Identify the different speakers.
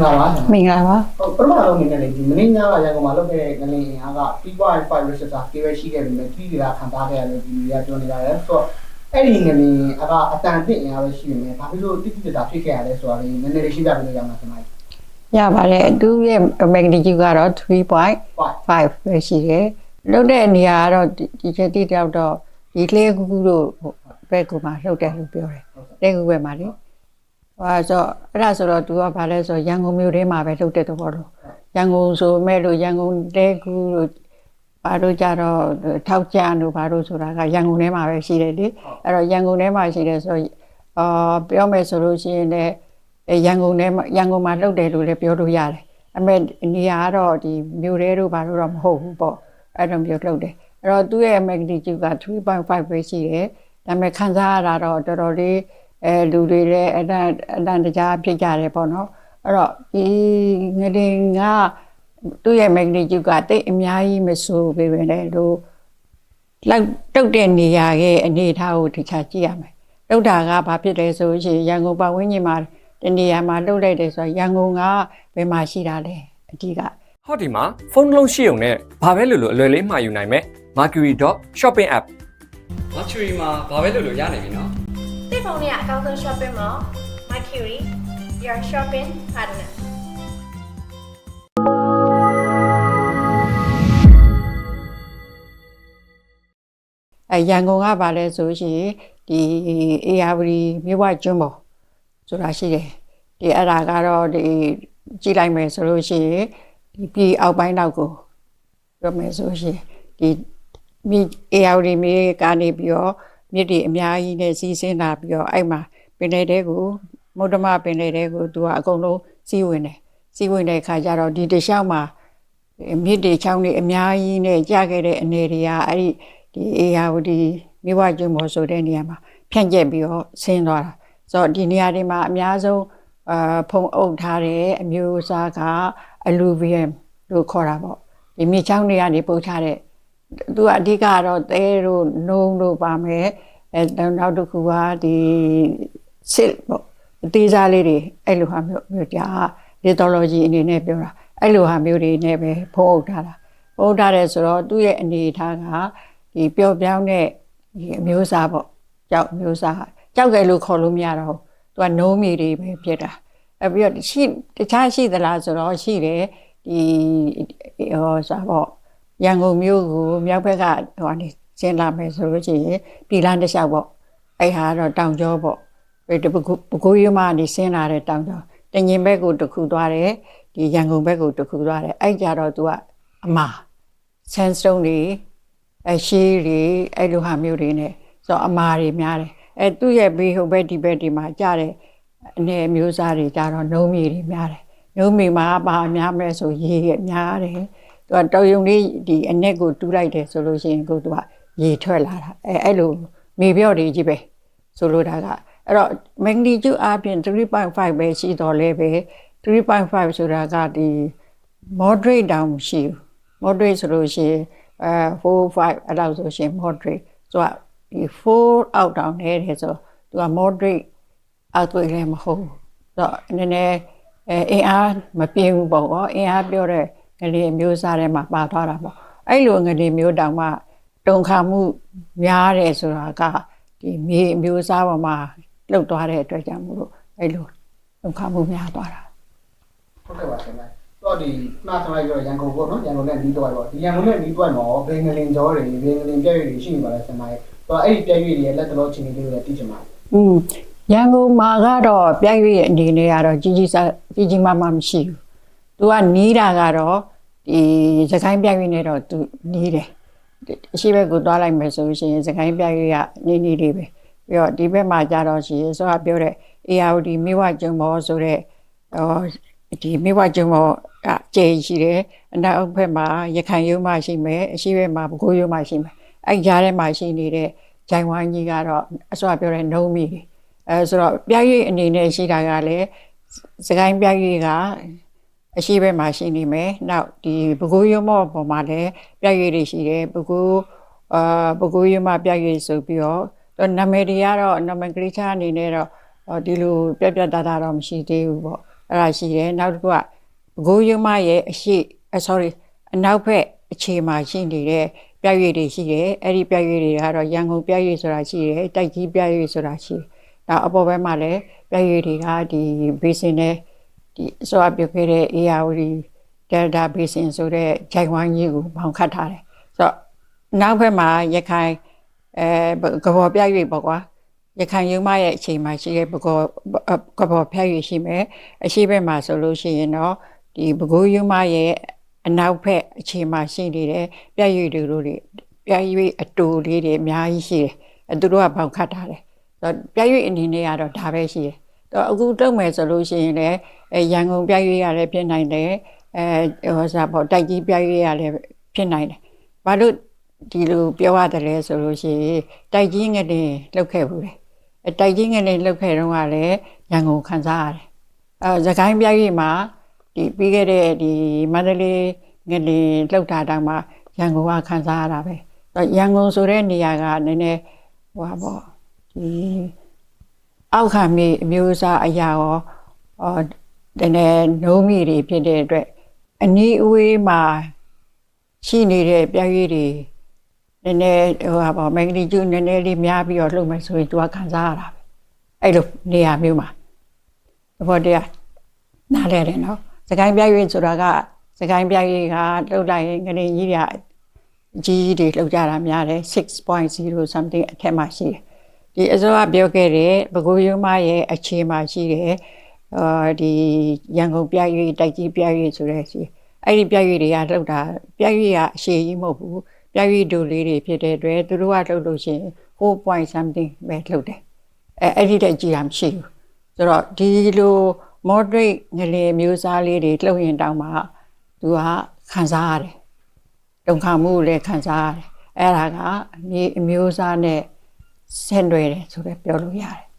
Speaker 1: င်္ဂလာပါဆရာ
Speaker 2: မင်္ဂလာပါ
Speaker 1: ဟုတ်ပထမဆုံးအနေနဲ့လေဒီမင်းညာကရန်ကုန်မှာလုပ်ခဲ့တဲ့ငလင်အင်အားက3.5 register ကေပဲရှိခဲ့ပြီမဲ့တိတိလာခံစားခဲ့ရတယ်ဒီတွေကပြောနေတာလေဆိုတော့အဲ့ဒီငလင်အကအတန်အစ်အင်အားပဲရှိနေတယ်ဘာဖြစ်လို့တိတိလာဖြစ်ခဲ့ရလဲဆိုတာလေးနည်းနည်းလေးရှင်းပြပေးလို့ရမှာဆရာ
Speaker 2: ရပါတယ်သူရဲ့ magnitude ကတော့3.5ပဲရှိတယ်လှုပ်တဲ့နေရာကတော့ဒီချက်တိတောက်တော့ဒီကလေးကူကူတို့ဘက်ကမှလှုပ်တယ်လို့ပြောတယ်တဲ့ကူဘက်မှာလေ ဟောဆိုအဲ့ဒါဆိုတော့သူကဘာလဲဆိုရန်ကုန်မြို့ထဲမှာပဲလှုပ်တဲ့သဘောတော့ရန်ကုန်ဆိုမဲ့လို့ရန်ကုန်တဲ့ကူတို့ဘာတို့ကြတော့ထောက်ကြတို့ဘာတို့ဆိုတာကရန်ကုန်ထဲမှာပဲရှိတယ်လေအဲ့တော့ရန်ကုန်ထဲမှာရှိတယ်ဆိုအာပြောမယ်ဆိုလို့ရှိရင်လည်းအဲရန်ကုန်ထဲမှာရန်ကုန်မှာလှုပ်တယ်လို့လည်းပြောလို့ရတယ်။အမေနေရာကတော့ဒီမြို့ရဲတို့ဘာလို့တော့မဟုတ်ဘူးပေါ့။အဲ့လိုမျိုးလှုပ်တယ်။အဲ့တော့သူ့ရဲ့ magnitude က3.5ပဲရှိတယ်။ဒါပေမဲ့ခံစားရတာတော့တော်တော်လေး အဲလူတွေလည်းအတန်အတန်တကြားဖြစ်ကြတယ်ပေါ့နော်။အဲ့တော့ဒီငရင်ကသူ့ရဲ့ magnitude ကတိတ်အများကြီးမဆိုပေပဲလေတို့လောက်တုတ်တဲ့နေရာရဲ့အနေအထားကိုတခြားကြည့်ရမယ်။တုတ်တာကဘာဖြစ်လဲဆိုလို့ရှိရင်ရန်ကုန်ပတ်ဝန်းကျင်မှာတနေရာမှာလှုပ်လိုက်တယ်ဆိုတော့ရန်ကုန်ကဘယ်မှာရှိတာလဲအဓိက
Speaker 3: ဟောဒီမှာဖုန်းတစ်လုံးရှိုံနဲ့ဘာပဲလို့လို့အလွယ်လေးမှာယူနိုင်မဲ့ Mercury.shopping app
Speaker 4: Mercury မှာဘာပဲလုပ်လို့ရနိုင်ပြီနော်
Speaker 5: တိတ်ဖုန်းလေးကအကောင်းဆုံး shopping mall Mercury your shopping partner
Speaker 2: အဲရန်ကုန်ကဘာလဲဆိုလို့ရှိရင်ဒီ ARD မြဝကျွန်းပေါ်ဆိုတာရှိတယ်ဒီအဲ့ဒါကတော့ဒီကြည့်လိုက်မယ်ဆိုလို့ရှိရင်ဒီပြည်အောက်ပိုင်းတော့ကိုပြောမယ်ဆိုလို့ရှိရင်ဒီမြ ARD မြေကနေပြီးတော့ မြစ်တွေအများကြီးနဲ့စီးဆင်းလာပြီးတော့အဲ့မှာပင်လယ်တဲကိုမုဒ္ဓမပင်လယ်တဲကိုသူကအကုန်လုံးစီးဝင်တယ်စီးဝင်တဲ့အခါကျတော့ဒီတစ်လျှောက်မှာမြစ်တွေချောင်းတွေအများကြီးနဲ့ကြာခဲ့တဲ့အနေတွေကအဲ့ဒီဒီအေယာဝတီမြဝကျွန်းမော်ဆိုတဲ့နေရာမှာဖြန့်ကျက်ပြီးတော့ဆင်းသွားတာဆိုတော့ဒီနေရာတွေမှာအများဆုံးအာဖုံအုပ်ထားတဲ့အမျိုးအစားကအလူဗီယမ်လို့ခေါ်တာပေါ့ဒီမြစ်ချောင်းတွေကနေပုတ်ထားတဲ့ သူကအဓိကကတော့သဲတို့နှုံးတို့ပါမယ်အဲနောက်တစ်ခုကဒီစစ်ပေါ့အသေးစားလေးတွေအဲ့လိုဟာမျိုးမျိုးကြာ lithology အနေနဲ့ပြောတာအဲ့လိုဟာမျိုးတွေနဲ့ပဲဖုံးအုပ်ထားတာဖုံးထားတယ်ဆိုတော့သူ့ရဲ့အနေအထားကဒီပျော့ပြောင်းတဲ့ဒီအမျိုးအစားပေါ့ကြောက်အမျိုးအစားကြောက်ကလေးလို့ခေါ်လို့မရတော့ဘူးသူကနိုးမီတွေပဲဖြစ်တာအပြီးတော့ရှိတခြားရှိသလားဆိုတော့ရှိတယ်ဒီဟောစားပေါ့ ရန်ကုန်မြို့ကိုမြောက်ဘက်ကဟိုကနေရှင်းလာမယ်ဆိုလို့ရှိရင်ပြည်လန်းတစ်လျှောက်ပေါ့အဲ့ဟာကတော့တောင်ကျောပေါ့ဒီပကူပကူရမကနေဆင်းလာတဲ့တောင်ကျောတငင်ဘက်ကိုတစ်ခုသွားတယ်ဒီရန်ကုန်ဘက်ကိုတစ်ခုသွားတယ်အဲ့ကြတော့ तू ကအမာ sandstone တွေအရှိတွေအဲ့လိုဟာမျိုးတွေနဲ့ဆိုတော့အမာတွေများတယ်အဲသူ့ရဲ့ဘေးဟိုဘက်ဒီဘက်ဒီမှာကြားတဲ့အနေအမျိုးစားတွေကြတော့နှုံးမီတွေများတယ်နှုံးမီမှာပါများမဲ့ဆိုရေရများတယ် သူကတော်ယုံလေးဒီအနက်ကိုတူးလိုက်တယ်ဆိုလို့ရှိရင်ကိုသူကရေထွက်လာတာအဲအဲ့လိုမေပြော့တွေကြီးပဲဆိုလိုတာကအဲ့တော့ magnitude အပြင်3.5ပဲရှိတော့လဲပဲ3.5ဆိုတာကဒီ moderate တောင်မရှိဘူး moderate ဆိုလို့ရှိရင်အဲ4 5အဲ့လောက်ဆိုရှင် moderate ဆိုတော့ဒီ4အောက်တောင်နေတယ်ဆိုသူက moderate အောက်သွေးလည်းမဟုတ်ဘူးဆိုတော့နည်းနည်းအဲအင်အားမပြင်းဘူးပေါ့ကောအင်အားပြောတဲ့ ငလေးအမျိုးစားထဲမှာပါသွားတာပေါ့အဲ့လိုငလေးမျိုးတောင်မှတုံခါမှုများတယ်ဆိုတာကဒီမြေအမျိုးစားပေါ်မှာလှုပ်သွားတဲ့အတွက်ကြောင့်မို့လို့အဲ့လိုတုံခါမှုများသွားတာ
Speaker 1: ဟုတ်ကဲ့ပါဆရာတော့ဒီနားဆောင်လိုက်တော့ရန်ကုန်ပေါ့နော်ရန်ကုန်နဲ့နီးတော့ပေါ့ဒီရန်ကုန်နဲ့နီးတော့မှာဘင်္ဂလင်ကျော်တွေဘင်္ဂလင်ပြည့်ရည်တွေရှိနေပါလားဆရာတော့အဲ့ဒီပြည့်ရည်တွေရဲ့လက်တလုံးချင်းလေးတွေလည်းသိချင်ပါတယ်
Speaker 2: อืมရန်ကုန်မှာကတော့ပြိုင်ရွေးရဲ့အနေနဲ့ကတော့ကြီးကြီးစားကြီးကြီးမားမားမရှိဘူး။ तू ကနီးတာကတော့ဒီစကိုင်းပြိုင်ရွေးနဲ့တော့သူနီးတယ်။အရှိဘက်ကိုသွားလိုက်မယ်ဆိုလို့ရှိရင်စကိုင်းပြိုင်ရွေးကနေနေလေးပဲ။ပြီးတော့ဒီဘက်မှာကြတော့ရှိရင်ဆိုတာပြောတဲ့ ARD မိဝကျုံမောဆိုတဲ့ဟောဒီမိဝကျုံမောကကျေရှိတယ်။အနောက်ဘက်မှာရခိုင်ရုံးမှရှိမယ်။အရှိဘက်မှာဘကိုးရုံးမှရှိမယ်။အဲ့ကြားထဲမှာရှိနေတဲ့ဂျိုင်ဝိုင်းကြီးကတော့အစောပြောတဲ့နှုံးမီတွေအဲဆိုတော့ပြားရွေးအနေနဲ့ရှိတာကလည်းစကိုင်းပြားရွေးက အရှိဘက်မှာရှိနေမယ်နောက်ဒီဘကိုးရုံမော့ပေါ်မှာလည်းပြားရွေးတွေရှိတယ်ဘကိုးအာဘကိုးရုံမပြားရွေးဆိုပြီးတော့တော့နာမည်တွေကတော့နာမည်ကလေးချာအနေနဲ့တော့ဟောဒီလိုပြက်ပြက်သားသားတော့မရှိသေးဘူးပေါ့အဲ့ဒါရှိတယ်နောက်တစ်ခုကပဲခူးရုံမရဲ့အရှိအ sorry အနောက်ဘက်အခြေမှာရှိနေတဲ့ပြရွေတွေရှိတယ်အဲ့ဒီပြရွေတွေကတော့ရန်ကုန်ပြရွေဆိုတာရှိတယ်တိုက်ကြီးပြရွေဆိုတာရှိတယ်နောက်အပေါ်ဘက်မှာလည်းပြရွေတွေကဒီ ဘေးစင်နဲ့ဒီအစောအပြုတ်ခဲ့တဲ့ ARD Delta Basin ဆိုတဲ့ဂျိုင်ဝိုင်းကြီးကိုပေါင်ခတ်ထားတယ်ဆိုတော့နောက်ဘက်မှာရခိုင်အဲကဘော်ပြရွေပေါ့ကွာရခိုင်ရုံမရဲ့အချိန်မှာရှိတဲ့ဘကောကဘောဖျက်ရရှိမယ်အရှိဘက်မှာဆိုလို့ရှိရင်တော့ဒီဘကိုးရုံမရဲ့အနောက်ဘက်အချိန်မှာရှိနေတဲ့ပြည့်ရွေတွေတို့တွေပြည့်ရွေအတူလေးတွေအများကြီးရှိတယ်အဲသူတို့ကပေါင်ခတ်ထားတယ်ဆိုတော့ပြည့်ရွေအနေနဲ့ကတော့ဒါပဲရှိတယ် တော့အခုတုံးမယ်ဆိုလို့ရှိရင်လည်းအဲရန်ကုန်ပြည့်ရွေရလည်းဖြစ်နိုင်တယ်အဲဟောစားပေါ့တိုက်ကြီးပြည့်ရွေရလည်းဖြစ်နိုင်တယ်ဘာလို့ဒီလိုပြောရတယ်လဲဆိုလို့ရှိရင်တိုက်ကြီးငတဲ့လောက်ခဲ့ဘူးလေအတိုက်ကြီးငယ်လေးလှုပ်ခဲ့တော့ကလည်းရန်ကုန်ခံစားရတယ်။အဲသခိုင်းပြားကြီးမှာဒီပြီးခဲ့တဲ့ဒီမန္တလေးငယ်လေးလှုပ်တာတောင်မှရန်ကုန်ကခံစားရတာပဲ။အဲရန်ကုန်ဆိုတဲ့နေရာကနည်းနည်းဟိုပါပေါ့ဒီ အောက်ခံမြေအမျိုးအစားအရာရောအော်တည်းနဲ့နိုးမိတွေဖြစ်တဲ့အတွက်အနီးအဝေးမှာရှိနေတဲ့ပြားကြီးတွေနည်းနည်းဟိုဟာပေါ့မင်္ဂလိကျူနည်းနည်းလေးများပြီးတော့လှုပ်မယ်ဆိုရင် तू ကခံစားရတာပဲအဲ့လိုနေရာမျိုးမှာသဘောတရားနားလဲတယ်နော်စကိုင်းပြရွေးဆိုတာကစကိုင်းပြရွေးကလှုပ်လိုက်ရင်ကနေကြီးတွေကြီးတွေလှုပ်ကြတာများတယ်6.0 something အထက်မှာရှိတယ် ဒီအစိုးရပြောခဲ့တဲ့ဘကိုးရုံမရဲ့အခြေမှာရှိတယ်အာဒီရန်ကုန်ပြရွေးတိုက်ကြီးပြရွေးဆိုတဲ့ရှိအဲ့ဒီပြရွေးတွေကလှုပ်တာပြရွေးကအရှိကြီးမဟုတ်ဘူးပြည့်ရည်ဒိုလေးတွေဖြစ်တဲ့အတွက်သူတို့ကလှုပ်လို့ရှိရင်4 point something ပဲလှုပ်တယ်အဲအဲ့ဒီတက်ကြည့်ရမရှိဘူးဆိုတော့ဒီလို moderate ငလေမျိုးစားလေးတွေလှုပ်ရင်တောင်မှသူကခံစားရတယ်တုံခါမှုကိုလည်းခံစားရတယ်အဲ့ဒါကအမျိုးအမျိုးစားနဲ့ ဆင်တွယ်တယ်ဆိုတော့ပြောလို့ရတယ်